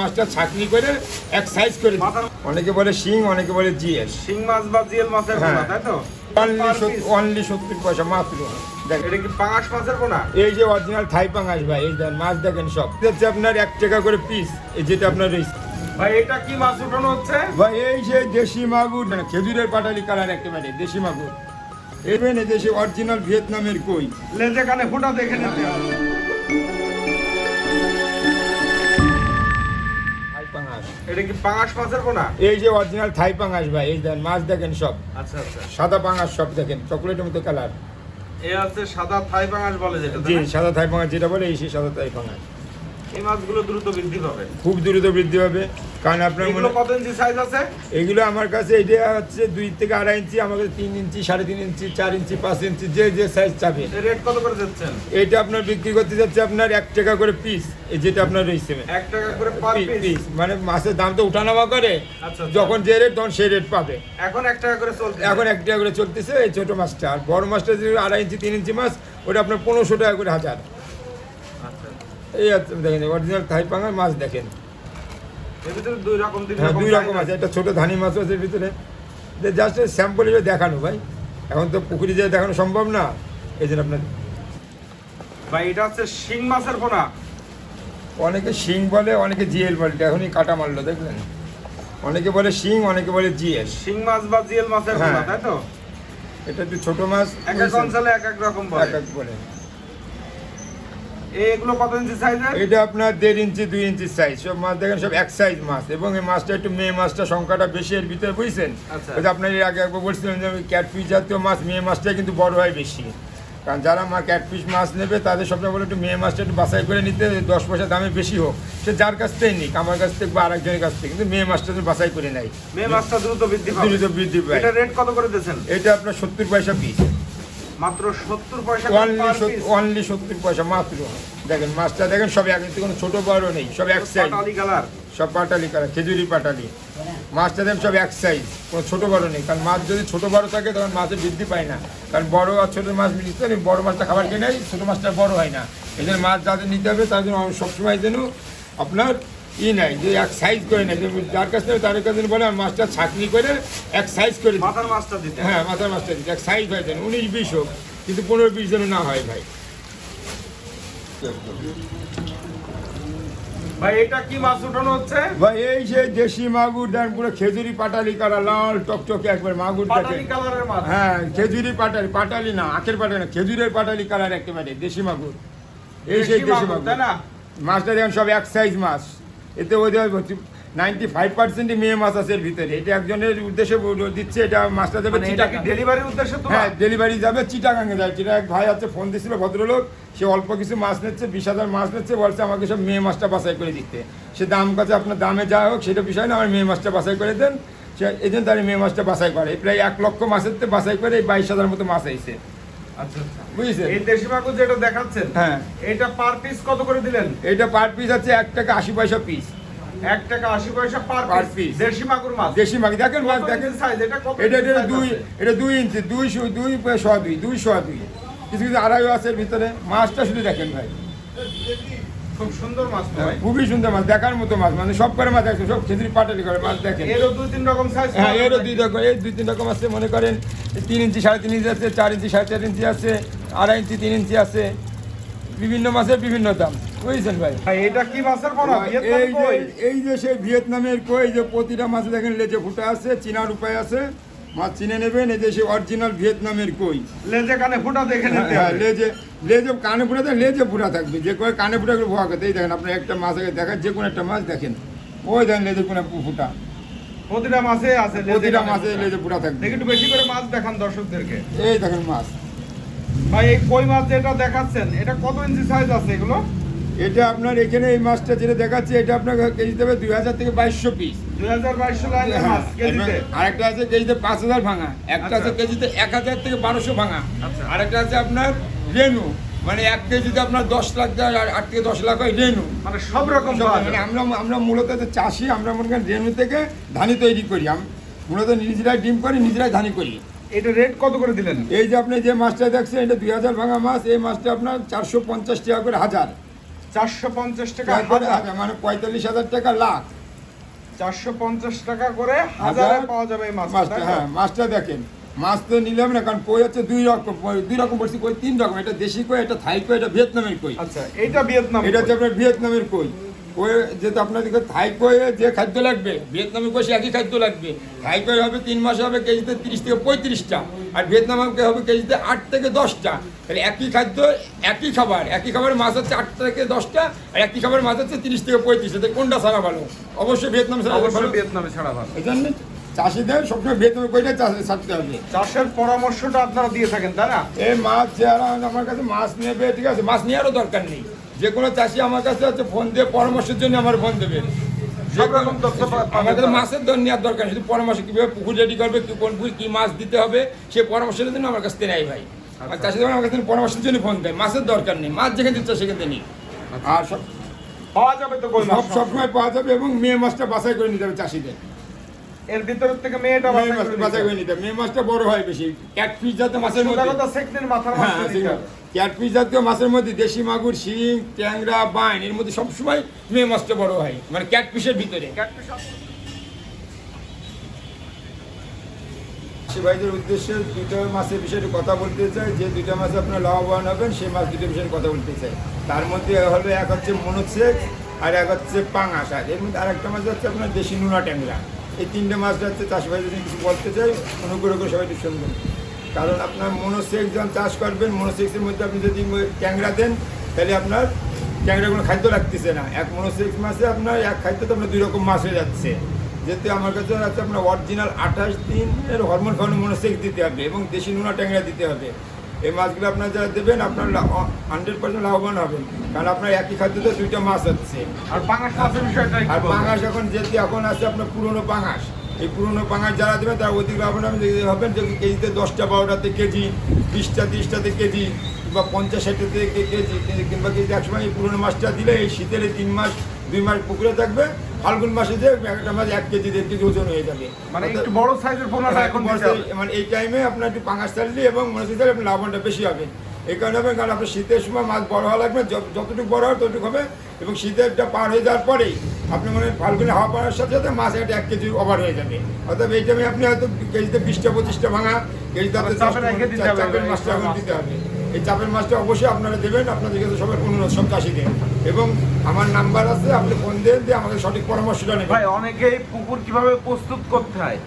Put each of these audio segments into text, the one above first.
মাছটা ছাকনি করে এক সাইজ করে অনেকে বলে শিং অনেকে বলে জিএস। শিং মাছ বা জিএল মাছের হ্যাঁ। পোনা তাই তো? অনলি সত্তর পয়সা মাত্র। এটা কি পাঙাশ মাছের পোনা এই যে অরিজিনাল থাই ভাই এই মাছ দেখেন সব। হচ্ছে আপনার এক টাকা করে পিস এই যেটা আপনার ভাই এটা কি মাছ উঠানো হচ্ছে? ভাই এই যে দেশি মাগুর না, খেজুরের পাটালি কালার একেবারে দেশি মাগুর। এবেন দেশে অরিজিনাল ভিয়েতনামের কই। লেজে কানে ফোটা দেখে নিতে হবে। এটা কি পাঙাশ মাছের পোনা এই যে অরিজিনাল থাই পাঙাশ ভাই এই দেখেন মাছ দেখেন সব। আচ্ছা আচ্ছা। সাদা পাঙাশ সব দেখেন চকলেটের মতো কালার এ আছে সাদা থাই পাঙাশ বলে যেটা জি সাদা থাই পাঙাশ যেটা বলে এই সেই সাদা থাই পাঙ্গাস এই মাছগুলো দ্রুত বৃদ্ধি পাবে। খুব দ্রুত বৃদ্ধি পাবে। কারণ আপনার এগুলো কত ইঞ্চি সাইজ আছে? এগুলো আমার কাছে এটা হচ্ছে দুই থেকে আড়াই ইঞ্চি আমার কাছে তিন ইঞ্চি সাড়ে তিন ইঞ্চি চার ইঞ্চি পাঁচ ইঞ্চি যে যে সাইজ চাবে। রেট কত করে দিচ্ছেন এটা আপনার বিক্রি করতে যাচ্ছে আপনার এক টাকা করে পিস এই যেটা আপনার রয়েছে এক টাকা করে পার পিস মানে মাছের দাম তো উঠানামা করে আচ্ছা, আচ্ছা। যখন যে রেট তখন সেই রেট পাবে। এখন এক টাকা করে চলছে। এখন এক টাকা করে চলতেছে এই ছোট মাছটা। আর বড় মাছটা যে আড়াই ইঞ্চি তিন ইঞ্চি মাছ ওটা আপনার পনেরোশো টাকা করে হাজার। এই দেখেন অরিজিনাল থাই পাঙ্গার মাছ দেখেন। দুই রকম হ্যাঁ দুই রকম আছে। একটা ছোট ধানি মাছ আছে এর ভিতরে। জাস্ট স্যাম্পল হিসেবে দেখানো ভাই। এখন তো পুকুরে যেয়ে দেখানো সম্ভব না। এই জন্য আপনার ভাই এটা হচ্ছে শিং মাছের পোনা। অনেকে শিং বলে অনেকে জিএল বলে। এখনই কাটা মারলো দেখলেন? অনেকে বলে শিং অনেকে বলে জিএস। শিং মাছ বা জিএল মাছের হ্যাঁ। পোনা তাই তো? এটা একটু ছোট মাছ। এক এক অঞ্চলে এক এক রকম বলে। এক এক বলে। এগুলো কত ইঞ্চি সাইজের এটা আপনার দেড় ইঞ্চি দুই ইঞ্চি সাইজ সব মাছ দেখেন সব এক সাইজ মাছ। এবং এই মাছটা একটু মেয়ে মাছটা সংখ্যাটা বেশি এর ভিতরে বুঝছেন? আচ্ছা। আপনার এর আগে একবার বলছিলেন যে ক্যাটফিশ জাতীয় মাছ মেয়ে মাছটা কিন্তু বড় হয় বেশি। কারণ যারা মা ক্যাটফিশ মাছ নেবে তাদের সবসময় বলে একটু মেয়ে মাছটা একটু বাছাই করে নিতে দশ পয়সা দামে বেশি হোক। সে যার কাছ থেকে নিক আমার কাছ থেকে বা আরেকজনের কাছ থেকে কিন্তু মেয়ে মাছটা তো বাছাই করে নেয়। মেয়ে মাছটা দ্রুত বৃদ্ধি দ্রুত বৃদ্ধি পায়। এটা রেট কত করে দিয়েছেন? এটা আপনার সত্তর পয়সা পিস মাত্র সত্তর পয়সা অনলি অনলি সত্তর পয়সা মাত্র। দেখেন মাছটা দেখেন সব এক কোনো ছোট বড় নেই সব এক সাইজ কালার সব পাটালি খেজুরি পাটালি। মাছটা দেন সব এক সাইজ কোনো ছোটো বড় নেই। কারণ মাছ যদি ছোটো বড় থাকে তখন মাছের বৃদ্ধি পায় না। কারণ বড় আর ছোটো মাছ মিলিয়ে নেই বড় মাছটা খাবার খেয়ে নেয় ছোটো মাছটা বড় হয় না। এই জন্য মাছ যাদের নিতে হবে জন্য সবসময় যেন আপনার ই নাই যে এক সাইজ করে নেয় যার কাছ থেকে তার কাছে বলে মাছটা ছাকনি করে এক সাইজ করে মাথার মাছটা দিতে। হ্যাঁ মাথার মাছটা দিতে এক সাইজ হয় উনিশ বিশ হোক কিন্তু পনেরো বিশ যেন না হয় ভাই। ভাই এটা কি মাছ উঠানো হচ্ছে? ভাই এই যে দেশি মাগুর দেন পুরো খেজুরি পাটালি করা লাল টকটকে একবার মাগুর পাটালি কালারের মাছ? হ্যাঁ খেজুরি পাটালি পাটালি না আখের পাটালি না খেজুরের পাটালি কালার একেবারে দেশি মাগুর। এই সেই দেশি মাগুর, মাগুর। তাই না? মাছটা দেখেন সব এক সাইজ মাছ। এতে ওদের নাইনটি ফাইভ পার্সেন্টই মেয়ে মাছ আছে এর ভিতরে। এটা একজনের উদ্দেশ্যে দিচ্ছে এটা মাছটা দেবে মানে এটা ডেলিভারির উদ্দেশ্যে হ্যাঁ ডেলিভারি যাবে চিটাগাঙে যায়। চিটা এক ভাই আছে ফোন দিছিল ভদ্রলোক সে অল্প কিছু মাছ নিচ্ছে বিশ হাজার মাছ নিচ্ছে বলছে আমাকে সব মেয়ে মাছটা বাছাই করে দিতে। সে দাম কাছে আপনার দামে যা হোক সেটা বিষয় না আমার মেয়ে মাছটা বাছাই করে দেন। সে এই জন্য তার মেয়ে মাছটা বাছাই করে। প্রায় এক লক্ষ মাছের বাছাই করে এই বাইশ হাজার মতো মাছ আইছে। আচ্ছা আচ্ছা। যেটা দেখাচ্ছেন হ্যাঁ। এটা পার পিস কত করে দিলেন? এটা পার পিস আছে এক টাকা আশি পয়সা পিস এক টাকা আশি পয়সা পার পিস দেশি মাগুর মাছ। দেশি মাছ দেখেন মাছ দেখেন। সাইজ এটা কত এটা এটা দুই? এটা দুই ইঞ্চি দুই দুই শোয়া দুই দুই শোয়া দুই। কিছু কিছু আড়াই আছে এর ভিতরে। মাছটা শুধু দেখেন ভাই। খুব সুন্দর মাছ খুবই সুন্দর মাছ দেখার মতো মাছ মানে সব করে মাছ আছে সব খেজুরি পাটালি করে মাছ দেখেন। এরও দুই তিন রকম সাইজ হ্যাঁ এরও দুই রকম এই দুই তিন রকম আছে মনে করেন তিন ইঞ্চি সাড়ে তিন ইঞ্চি আছে চার ইঞ্চি সাড়ে চার ইঞ্চি আছে আড়াই ইঞ্চি তিন ইঞ্চি আছে বিভিন্ন মাছের বিভিন্ন দাম বুঝছেন ভাই? এটা কি মাছের এই যে সেই ভিয়েতনামের কই যে প্রতিটা মাছে দেখেন লেজে ফুটা আছে চিনার উপায় আছে মাছ চিনে নেবেন এই যে সেই অরিজিনাল ভিয়েতনামের কই। লেজে কানে ফোটা দেখে নিতে হ্যাঁ, লেজে লেজে কানে ফুটা থাকে লেজে ফুটা থাকবে। যে করে কানে ফুটা করে ভোয়া এই দেখেন আপনি একটা মাছ আগে দেখেন যে কোনো একটা মাছ দেখেন। ওই দেখেন লেজে কোনো ফুটা। প্রতিটা মাছে আছে প্রতিটা মাছে লেজে ফুটা থাকবে। একটু বেশি করে মাছ দেখান দর্শকদেরকে। এই দেখেন মাছ। ভাই এই কই মাছ যেটা দেখাচ্ছেন এটা কত ইঞ্চি সাইজ আছে এগুলো? এটা আপনার এখানে এই মাছটা যেটা দেখাচ্ছে এটা আপনার কেজি দেবে দুই হাজার থেকে বাইশশো পিস মাছ আরেকটা আছে কেজিতে পাঁচ হাজার ভাঙা একটা আছে আচ্ছা। কেজিতে এক হাজার থেকে বারোশো ভাঙা। আচ্ছা। আরেকটা আছে আপনার রেনু মানে এক কেজিতে আপনার দশ লাখ আট থেকে দশ লাখ হয় রেনু। মানে সব রকম মানে আমরা আমরা মূলত যে চাষি আমরা মনে করেন রেনু থেকে ধানি তৈরি করি। মূলত নিজেরাই ডিম করি নিজেরাই ধানি করি। এটা রেট কত করে দিলেন? এই যে আপনি যে মাছটা দেখছেন এটা দুই হাজার ভাঙা মাছ এই মাছটা আপনার চারশো পঞ্চাশ টাকা করে হাজার। চারশো পঞ্চাশ টাকা মানে পঁয়তাল্লিশ হাজার টাকা লাখ। চারশো পঞ্চাশ টাকা করে হাজারে পাওয়া যাবে এই মাছটা? হ্যাঁ মাছটা দেখেন। মাছ তো নিলাম না কারণ কই হচ্ছে দুই রকম দুই রকম বলছি কই তিন রকম এটা দেশি কই এটা থাই কই এটা ভিয়েতনামের কই। আচ্ছা এটা ভিয়েতনাম এটা হচ্ছে আপনার ভিয়েতনামের কই। কই যেহেতু আপনাদেরকে থাই কয়ে যে খাদ্য লাগবে ভিয়েতনামের কই সে একই খাদ্য লাগবে। থাই কই হবে তিন মাস হবে কেজিতে তিরিশ থেকে পঁয়ত্রিশটা আর ভিয়েতনামকে হবে কেজিতে আট থেকে দশটা। তাহলে একই খাদ্য একই খাবার একই খাবার মাছ হচ্ছে আট থেকে দশটা আর একই খাবার মাছ হচ্ছে তিরিশ থেকে পঁয়ত্রিশটা তাহলে কোনটা ছাড়া ভালো? অবশ্যই ভিয়েতনাম ছাড়া ভালো। ভিয়েতনামে ছাড়া ভালো। এই জন্য চাষিদের সবসময় ভিয়েতনামের কইটা চাষ ছাড়তে হবে। চাষের পরামর্শটা আপনারা দিয়ে থাকেন তাই না? এই মাছ যারা আমার কাছে মাছ নেবে ঠিক আছে? মাছ নেওয়ারও দরকার নেই। যে কোনো চাষি আমার কাছে হচ্ছে ফোন দিয়ে পরামর্শের জন্য আমার ফোন দেবে। আমাদের মাছের দর নেওয়ার দরকার শুধু পরামর্শ কীভাবে পুকুর রেডি করবে কি কোন পুকুর কী মাছ দিতে হবে সে পরামর্শের জন্য আমার কাছ থেকে নেয় ভাই। আর চাষিদের আমার কাছে পরামর্শের জন্য ফোন দেয়। মাছের দরকার নেই। মাছ যেখানে দিচ্ছে সেখানে নিই। আর সব পাওয়া যাবে তো সব সবসময় পাওয়া যাবে এবং মেয়ে মাছটা বাছাই করে নিতে হবে চাষিদের। এর ভিতর থেকে মেয়েটা বাছাই করে নিতে মেয়ে মাছটা বড় হয় বেশি। ক্যাটফিশ জাতীয় মাছের মধ্যে। কথা মাথার হ্যাঁ মাছ ক্যাটফিশ জাতীয় মাছের মধ্যে দেশি মাগুর শিং ট্যাংরা বাইন এর মধ্যে সবসময় মেয়ে মাছটা বড় হয়। মানে ক্যাটফিশের ভিতরে। ভাইদের উদ্দেশ্যে দুটো মাছের বিষয়ে কথা বলতে চাই। যে দুটো মাছ আপনার লাভবান হবেন সেই মাছ দুটো বিষয়ে কথা বলতে চাই। তার মধ্যে হলো এক হচ্ছে মনোসেক আর এক হচ্ছে পাঙাশ আর এর মধ্যে আরেকটা মাছ হচ্ছে আপনার দেশি নুনা ট্যাংরা। এই তিনটে মাছটা হচ্ছে চাষ ভাই যদি কিছু বলতে চাই, অনুগ্রহ করে সবাই একটু শুনবেন। কারণ আপনার মনোসেক যখন চাষ করবেন, মনোসেক্সের মধ্যে আপনি যদি ট্যাংরা দেন, তাহলে আপনার ট্যাংরা কোনো খাদ্য লাগতেছে না। এক মনোসেক্স মাসে আপনার এক খাদ্য তো আপনার দুই রকম মাছ হয়ে যাচ্ছে। যেহেতু আমার কাছে আছে আপনার অরিজিনাল আঠাশ দিনের হরমোন খাওয়ানো মনোসেক্স দিতে হবে এবং দেশি নুনা ট্যাংরা দিতে হবে। এই মাছগুলো আপনার যারা দেবেন আপনার হান্ড্রেড পার্সেন্ট লাভবান হবেন। কারণ আপনার একই খাদ্যতে দুইটা মাছ হচ্ছে। আর পাঙাশ মাছের বিষয়টা আর পাঙাশ এখন যেহেতু এখন আছে আপনার পুরনো পাঙাশ। এই পুরনো পাঙাশ যারা দেবেন তারা অধিক লাভবান হবেন। যে কেজিতে দশটা বারোটাতে কেজি বিশটা তিরিশটাতে কেজি কিংবা পঞ্চাশ ষাটটাতে কেজি কিংবা কেজি একসময় এই পুরনো মাছটা দিলে এই শীতের এই তিন মাস দুই মাস পুকুরে থাকবে। ফাল্গুন মাসে যে একটা মাছ এক কেজি দেড় কেজি ওজন হয়ে যাবে। মানে একটু বড় সাইজের পোনাটা এখন দিতে মানে এই টাইমে আপনার একটু পাঙাশ চাললে এবং মনে হচ্ছে আপনার লাভবানটা বেশি হবে। এই কারণে হবে কারণ আপনার শীতের সময় মাছ বড় হওয়া লাগবে যত- যতটুকু বড় হয় ততটুকু হবে এবং শীতেরটা পার হয়ে যাওয়ার পরেই আপনি মানে ফাল্গুনে হাওয়া পাওয়ার সাথে সাথে মাছ একটা এক কেজি ওভার হয়ে যাবে। অর্থাৎ এই টাইমে আপনি হয়তো কেজিতে বিশটা পঁচিশটা ভাঙা কেজিতে আপনার এখন মাছটা। দিতে হবে। এই চাপের মাছটা অবশ্যই আপনারা দেবেন আপনাদের কাছে সবার অনুরোধ সব চাষিদের। এবং আমার নাম্বার আছে আপনি ফোন দেন দিয়ে আমাদের সঠিক পরামর্শটা নেবেন। ভাই অনেকেই পুকুর কীভাবে প্রস্তুত করতে হয়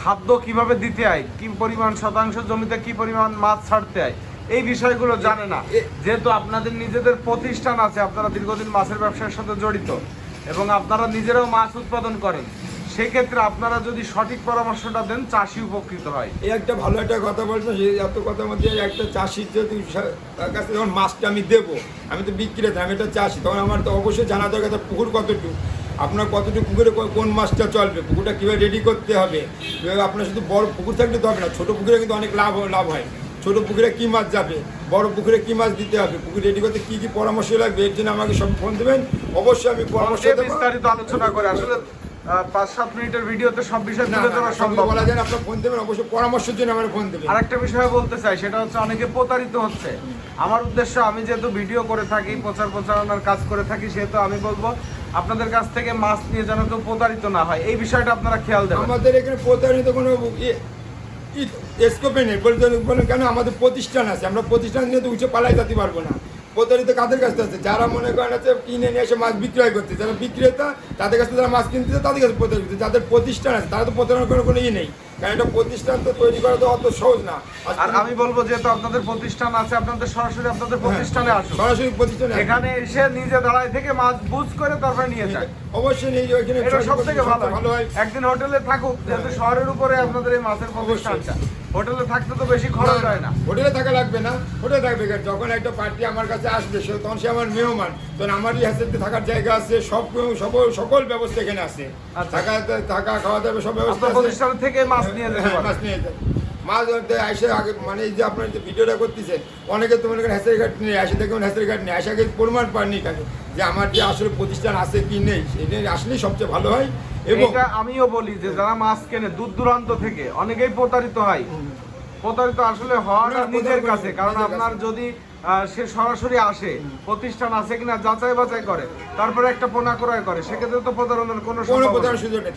খাদ্য কীভাবে দিতে হয় কি পরিমাণ শতাংশ জমিতে কি পরিমাণ মাছ ছাড়তে হয় এই বিষয়গুলো জানে না। যেহেতু আপনাদের নিজেদের প্রতিষ্ঠান আছে আপনারা দীর্ঘদিন মাছের ব্যবসার সাথে জড়িত এবং আপনারা নিজেরাও মাছ উৎপাদন করেন সেক্ষেত্রে আপনারা যদি সঠিক পরামর্শটা দেন চাষি উপকৃত হয়। এই একটা ভালো একটা কথা বলছো যে এত কথা মধ্যে একটা চাষির যদি তার কাছে যখন মাছটা আমি দেবো আমি তো বিক্রেতা আমি একটা চাষি তখন আমার তো অবশ্যই জানা দরকার তার পুকুর কতটুকু। আপনার কতটুকু পুকুরে কোন মাছটা চলবে পুকুরটা কীভাবে রেডি করতে হবে আপনার শুধু বড় পুকুর থাকলে তো হবে না ছোটো পুকুরে কিন্তু অনেক লাভ লাভ হয়। ছোটো পুকুরে কী মাছ যাবে বড় পুকুরে কী মাছ দিতে হবে পুকুর রেডি করতে কী কী পরামর্শ লাগবে এর জন্য আমাকে সব ফোন দেবেন অবশ্যই আমি পরামর্শ বিস্তারিত আলোচনা করে আসলে পাঁচ সাত মিনিটের ভিডিওতে সব বিষয় না তুলে না, ধরা সব সম্ভব বলা যায় আপনার ফোন দেবেন অবশ্যই পরামর্শের জন্য আমার ফোন দেবেন। আরেকটা বিষয় বলতে চাই সেটা হচ্ছে অনেকে প্রতারিত হচ্ছে। আমার উদ্দেশ্য আমি যেহেতু ভিডিও করে থাকি প্রচার প্রচারণার কাজ করে থাকি সেহেতু আমি বলব আপনাদের কাছ থেকে মাছ নিয়ে যেন কেউ প্রতারিত না হয়। এই বিষয়টা আপনারা খেয়াল দেবেন। আমাদের এখানে প্রতারিত কোনো স্কোপে নেই। বলেন কেন আমাদের প্রতিষ্ঠান আছে। আমরা প্রতিষ্ঠান নিয়ে তো উঠে পালাই যেতে পারব না। প্রতারিত কাদের কাছে আছে? যারা মনে করেন আছে কিনে নিয়ে এসে মাছ বিক্রয় করছে যারা বিক্রেতা তাদের কাছে যারা মাছ কিনতে তাদের কাছে প্রতারিত যাদের প্রতিষ্ঠান আছে তারা তো প্রতারণা করার কোনো ই নেই। কারণ একটা প্রতিষ্ঠান তো তৈরি করা তো অত সহজ না। আর আমি বলব যেহেতু আপনাদের প্রতিষ্ঠান আছে আপনাদের সরাসরি আপনাদের প্রতিষ্ঠানে আসুন। হ্যাঁ, সরাসরি প্রতিষ্ঠানে এখানে এসে নিজে দাঁড়ায় থেকে মাছ বুঝ করে তারপরে নিয়ে যায় অবশ্যই নেই ওইখানে এটা সব থেকে ভালো। ভালো হয়। একদিন হোটেলে থাকুক যেহেতু শহরের উপরে আপনাদের এই মাছের প্রতিষ্ঠানটা। হোটেলে থাকতে তো বেশি খরচ হয় না। হোটেলে থাকা লাগবে না হোটেলে থাকবে? যখন একটা পার্টি আমার কাছে আসবে সে তখন সে আমার মেহমান। তখন আমারই হ্যাসেলতে থাকার জায়গা আছে সব সকল সকল ব্যবস্থা এখানে আছে। আচ্ছা। থাকা থাকা খাওয়া দাওয়া সব ব্যবস্থা প্রতিষ্ঠান থেকে মাছ নিয়ে যেতে হ্যাঁ, মাছ নিয়ে যেতে মাছ ধরতে আসে আগে মানে এই যে আপনার যে ভিডিওটা করতেছেন অনেকে তো মনে করেন হ্যাসের ঘাট নেই আসে দেখুন হ্যাসের ঘাট নেই। আসে আগে প্রমাণ পাননি কাজে যে আমার যে আসলে প্রতিষ্ঠান আছে কি নেই সেটা আসলেই সবচেয়ে ভালো হয়। এবং এটা আমিও বলি যে যারা মাছ কেনে দূর দূরান্ত থেকে অনেকেই প্রতারিত হয়। প্রতারিত আসলে হওয়াটা নিজের কাছে কারণ আপনার যদি আহ, সে সরাসরি আসে প্রতিষ্ঠান আছে কিনা যাচাই বাছাই করে তারপরে একটা পোনা ক্রয় করে সেক্ষেত্রে তো প্রতারণার কোনো। সুযোগ নেই।